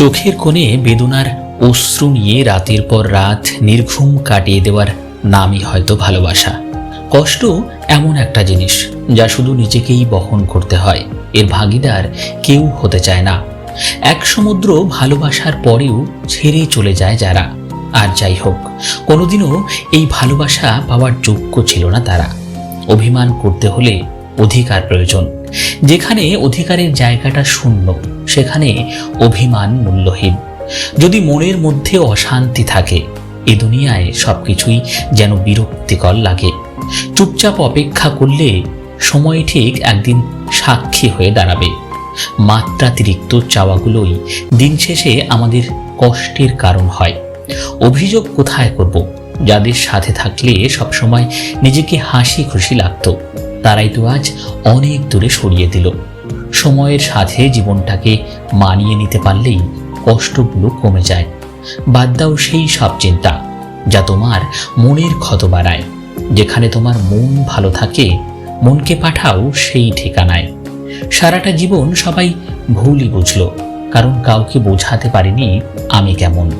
চোখের কোণে বেদনার অশ্রু নিয়ে রাতের পর রাত নির্ঘুম কাটিয়ে দেওয়ার নামই হয়তো ভালোবাসা। কষ্ট এমন একটা জিনিস যা শুধু নিজেকেই বহন করতে হয়। এর ভাগিদার কেউ হতে চায় না। এক সমুদ্র ভালোবাসার পরেও ছেড়ে চলে যায় যারা। আর যাই হোক, কোনোদিনও এই ভালোবাসা পাওয়ার যোগ্য ছিল না তারা। অভিমান করতে হলে অধিকার প্রয়োজন। যেখানে অধিকারের জায়গাটা শূন্য সেখানে অভিমান মূল্যহীন। যদি মনের মধ্যে অশান্তি থাকে, এ দুনিয়ায় সবকিছুই যেন বিরক্তিকর লাগে। চুপচাপ অপেক্ষা করলে সময় ঠিক একদিন সাক্ষী হয়ে দাঁড়াবে। মাত্রাতিরিক্ত চাওয়াগুলোই দিন শেষে আমাদের কষ্টের কারণ হয়। অভিযোগ কোথায় করব? যাদের সাথে থাকলে সবসময় নিজেকে হাসি খুশি লাগতো। তারাই তো আজ অনেক দূরে সরিয়ে দিল। সময়ের সাথে জীবনটাকে মানিয়ে নিতে পারলেই কষ্টগুলো কমে যায়। বাদ দাও সেই সব চিন্তা যা তোমার মনের ক্ষত বাড়ায়। যেখানে তোমার মন ভালো থাকে, মনকে পাঠাও সেই ঠিকানায়। সারাটা জীবন সবাই ভুলই বুঝলো, কারণ কাউকে বোঝাতে পারিনি আমি কেমন।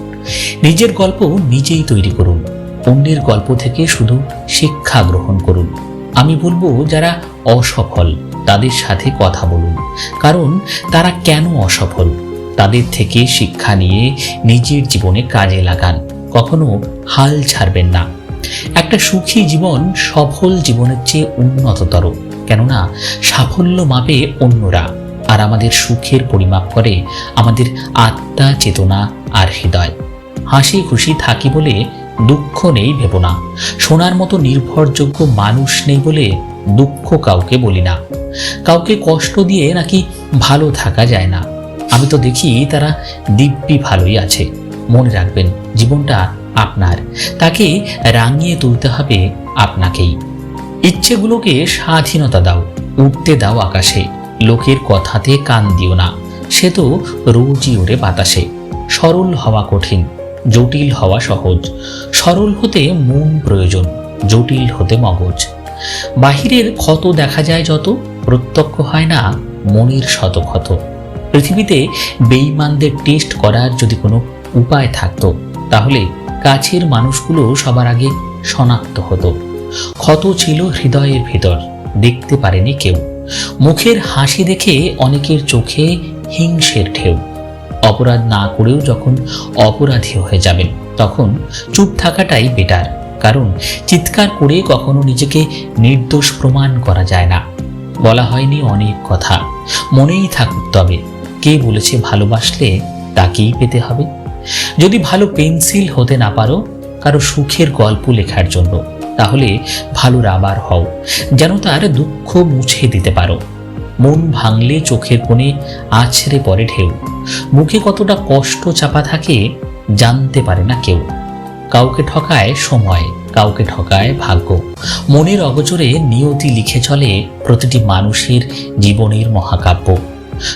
নিজের গল্প নিজেই তৈরি করুন, অন্যের গল্প থেকে শুধু শিক্ষা গ্রহণ করুন। আমি বলব যারা অসফল তাদের সাথে কথা বলুন। কারণ তারা কেন অসফল? তাদের থেকে শিক্ষা নিয়ে নিজের জীবনে কাজে লাগান। কখনো হাল ছাড়বেন না। একটা সুখী জীবন সফল জীবনের চেয়ে উন্নততর। কেননা, সাফল্য মাপে অন্যরা। আর আমাদের সুখের পরিমাপ করে আমাদের আত্মা, চেতনা আর হৃদয়। হাসি খুশি থাকি বলে দুঃখ নেই ভেব না। সোনার মতো নির্ভরযোগ্য মানুষ নেই বলে দুঃখ কাউকে বলি না। কাউকে কষ্ট দিয়ে নাকি ভালো থাকা যায় না। আমি তো দেখি তারা দিব্যি ভালোই আছে। মনে রাখবেন, জীবনটা আপনার। তাকে রাঙিয়ে তুলতে হবে আপনাকেই। ইচ্ছেগুলোকে স্বাধীনতা দাও, উঠতে দাও আকাশে। লোকের কথাতে কান দিও না। সে তো রোজই ওরে বাতাসে। সরল হওয়া কঠিন, জটিল হওয়া সহজ। সরল হতে মন প্রয়োজন, জটিল হতে মগজ। বাহিরের ক্ষত দেখা যায় যত প্রত্যক্ষ হয় না মনের শত ক্ষত পৃথিবীতে বেইমানদের টেস্ট করার যদি কোনো উপায় থাকতো, তাহলে কাছের মানুষগুলো সবার আগে শনাক্ত হতো। ক্ষত ছিল হৃদয়ের ভিতর, দেখতে পারেনি কেউ। মুখের হাসি দেখে অনেকের চোখে হিংসের ঢেউ। অপরাধ না করেও যখন অপরাধী হয়ে যাবেন, তখন চুপ থাকাটাই বেটার কারণ চিৎকার করে কখনো নিজেকে নির্দোষ প্রমাণ করা যায় না। বলা হয়নি অনেক কথা। মনেই থাকুক তবে, কে বলেছে ভালোবাসলে তাকেই পেতে হবে। যদি ভালো পেন্সিল হতে না পারো, কারও সুখের গল্প লেখার জন্য, তাহলে ভালো রাবার হও, যেন তার দুঃখ মুছে দিতে পারো। মন ভাঙলে চোখের কোণে আছড়ে পড়ে ঢেউ। মুখে কতটা কষ্ট চাপা থাকে, জানতে পারে না কেউ। কাউকে ঠকায় সময় কাউকে ঠকায় ভাগ্য। মনের অগচরে নিয়তি লিখে চলে প্রতিটি মানুষের জীবনের মহাকাব্য।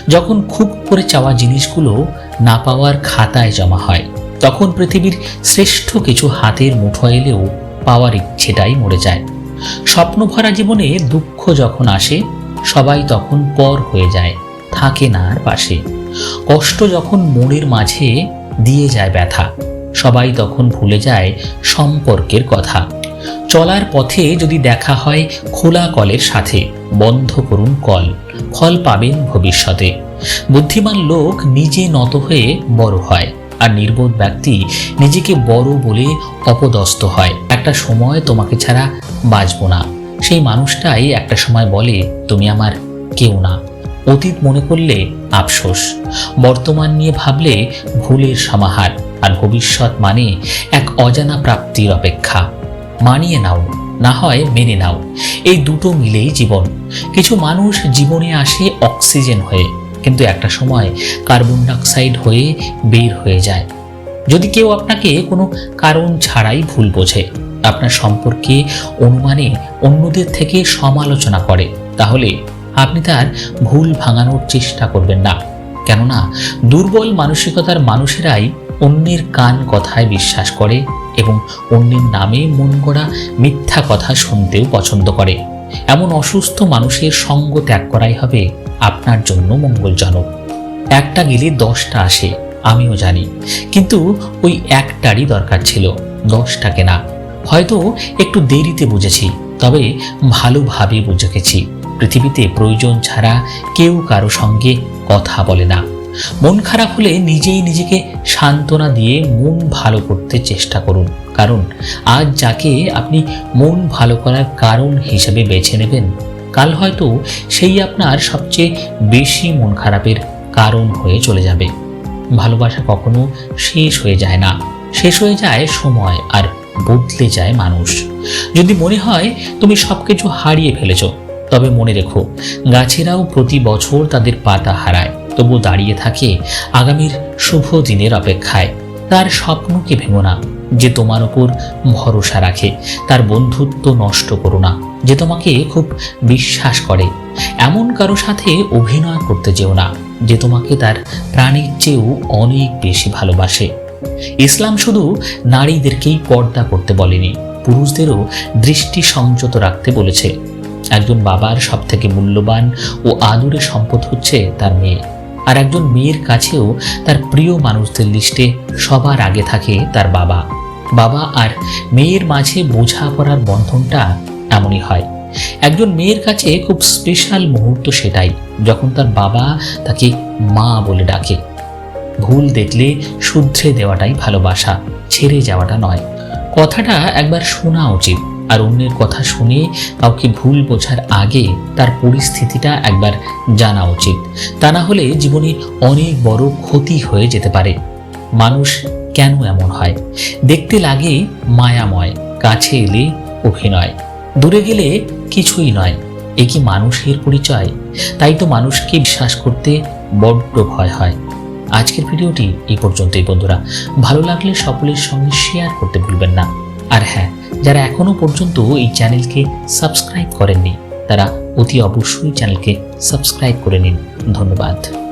যখন খুব করে চাওয়া জিনিসগুলো না পাওয়ার খাতায় জমা হয়, তখন পৃথিবীর শ্রেষ্ঠ কিছু হাতের মুঠো এলেও পাওয়ার ইচ্ছেটাই মরে যায়। স্বপ্ন ভরা জীবনে দুঃখ যখন আসে, সবাই তখন পর হয়ে যায়, থাকে না আর পাশে। কষ্ট যখন মনের মাঝে দিয়ে যায় ব্যথা। সবাই তখন ভুলে যায় সম্পর্কের কথা। চলার পথে যদি দেখা হয়, খোলা কলের সাথে, বন্ধ করুন কল, ফল পাবেন ভবিষ্যতে। বুদ্ধিমান লোক নিজে নত হয়ে বড় হয়, আর নির্বোধ ব্যক্তি নিজেকে বড় বলে অপদস্থ হয়। একটা সময় তোমাকে ছাড়া বাঁচবো না। সেই মানুষটাই একটা সময় বলে, তুমি আমার কেউ না। অতীত মনে করলে, আফসোস। বর্তমান নিয়ে ভাবলে, ভুলের সমাহার। আর ভবিষ্যৎ মানে এক অজানা প্রাপ্তির অপেক্ষা। মানিয়ে নাও, না হয় মেনে নাও। এই দুটো মিলেই জীবন। কিছু মানুষ জীবনে আসে অক্সিজেন হয়ে, কিন্তু একটা সময় কার্বন ডাইঅক্সাইড হয়ে বের হয়ে যায়। যদি কেউ আপনাকে কোনো কারণ ছাড়াই ভুল বোঝে, আপনার সম্পর্কে অনুমানে অন্যদের থেকে সমালোচনা করে, তাহলে আপনি তার ভুল ভাঙানোর চেষ্টা করবেন না। কেননা, দুর্বল মানসিকতার মানুষেরাই অন্যের কান কথায় বিশ্বাস করে এবং অন্যের নামে মন গড়া মিথ্যা কথা শুনতেও পছন্দ করে। এমন অসুস্থ মানুষের সঙ্গ ত্যাগ করাই হবে আপনার জন্য মঙ্গলজনক। একটা গেলে দশটা আসে, আমিও জানি। কিন্তু ওই একটারই দরকার ছিল দশটাকে না হয়তো একটু দেরিতে বুঝেছি, তবে ভালোভাবে বুঝে গেছি। পৃথিবীতে প্রয়োজন ছাড়া কেউ কারও সঙ্গে কথা বলে না। মন খারাপ হলে নিজেই নিজেকে সান্ত্বনা দিয়ে মন ভালো করতে চেষ্টা করুন। কারণ আজ যাকে আপনি মন ভালো করার কারণ হিসেবে বেছে নেবেন, কাল হয়তো সেই আপনার সবচেয়ে বেশি মন খারাপের কারণ হয়ে চলে যাবে। ভালোবাসা কখনো শেষ হয়ে যায় না। শেষ হয়ে যায় সময় আর বদলে যায় মানুষ। যদি মনে হয় তুমি সবকিছু হারিয়ে ফেলেছ, তবে মনে রেখো, গাছেরাও প্রতি বছর তাদের পাতা হারায়। তবু দাঁড়িয়ে থাকে আগামীর শুভ দিনের অপেক্ষায়। তার স্বপ্নকে ভেঙো না? যে তোমার উপর ভরসা রাখে, তার বন্ধুত্ব নষ্ট করো না। যে তোমাকে খুব বিশ্বাস করে, এমন কারও সাথে অভিনয় করতে যেও না। যে তোমাকে তার প্রাণীর চেয়েও অনেক বেশি ভালোবাসে। ইসলাম শুধু নারীদেরকেই পর্দা করতে বলেনি, পুরুষদেরও দৃষ্টি সংযত রাখতে বলেছে। একজন বাবার সব থেকে মূল্যবান ও আদুরে সম্পদ হচ্ছে তার মেয়ে। আর একজন মেয়ের কাছেও তার প্রিয় মানুষদের লিস্টে সবার আগে থাকে তার বাবা। বাবা আর মেয়ের মাঝে বোঝাপড়ার বন্ধনটা এমনই হয়। একজন মেয়ের কাছে খুব স্পেশাল মুহূর্ত সেটাই, যখন তার বাবা তাকে মা বলে ডাকে। ভুল দেখলে শুধরে দেওয়াটাই ভালোবাসা, ছেড়ে যাওয়াটা নয়। কথাটা একবার শোনা উচিত। আর অন্যের কথা শুনে কাউকে ভুল বোঝার আগে তার পরিস্থিতিটা একবার জানা উচিত। তা না হলে জীবনে অনেক বড় ক্ষতি হয়ে যেতে পারে। মানুষ কেন এমন হয়? দেখতে লাগে মায়াময়, কাছে এলে অভিনয়। দূরে গেলে কিছুই নয়, এ কি মানুষের পরিচয়? তাই তো মানুষকে বিশ্বাস করতে বড্ড ভয় হয়। আজকের ভিডিওটি এই পর্যন্তই বন্ধুরা। ভালো লাগলে সকলের সঙ্গে শেয়ার করতে ভুলবেন না। আর হ্যাঁ যারা এখনও পর্যন্ত এই চ্যানেলকে সাবস্ক্রাইব করেননি, তারা অতি অবশ্যই চ্যানেলকে সাবস্ক্রাইব করে নিন। ধন্যবাদ।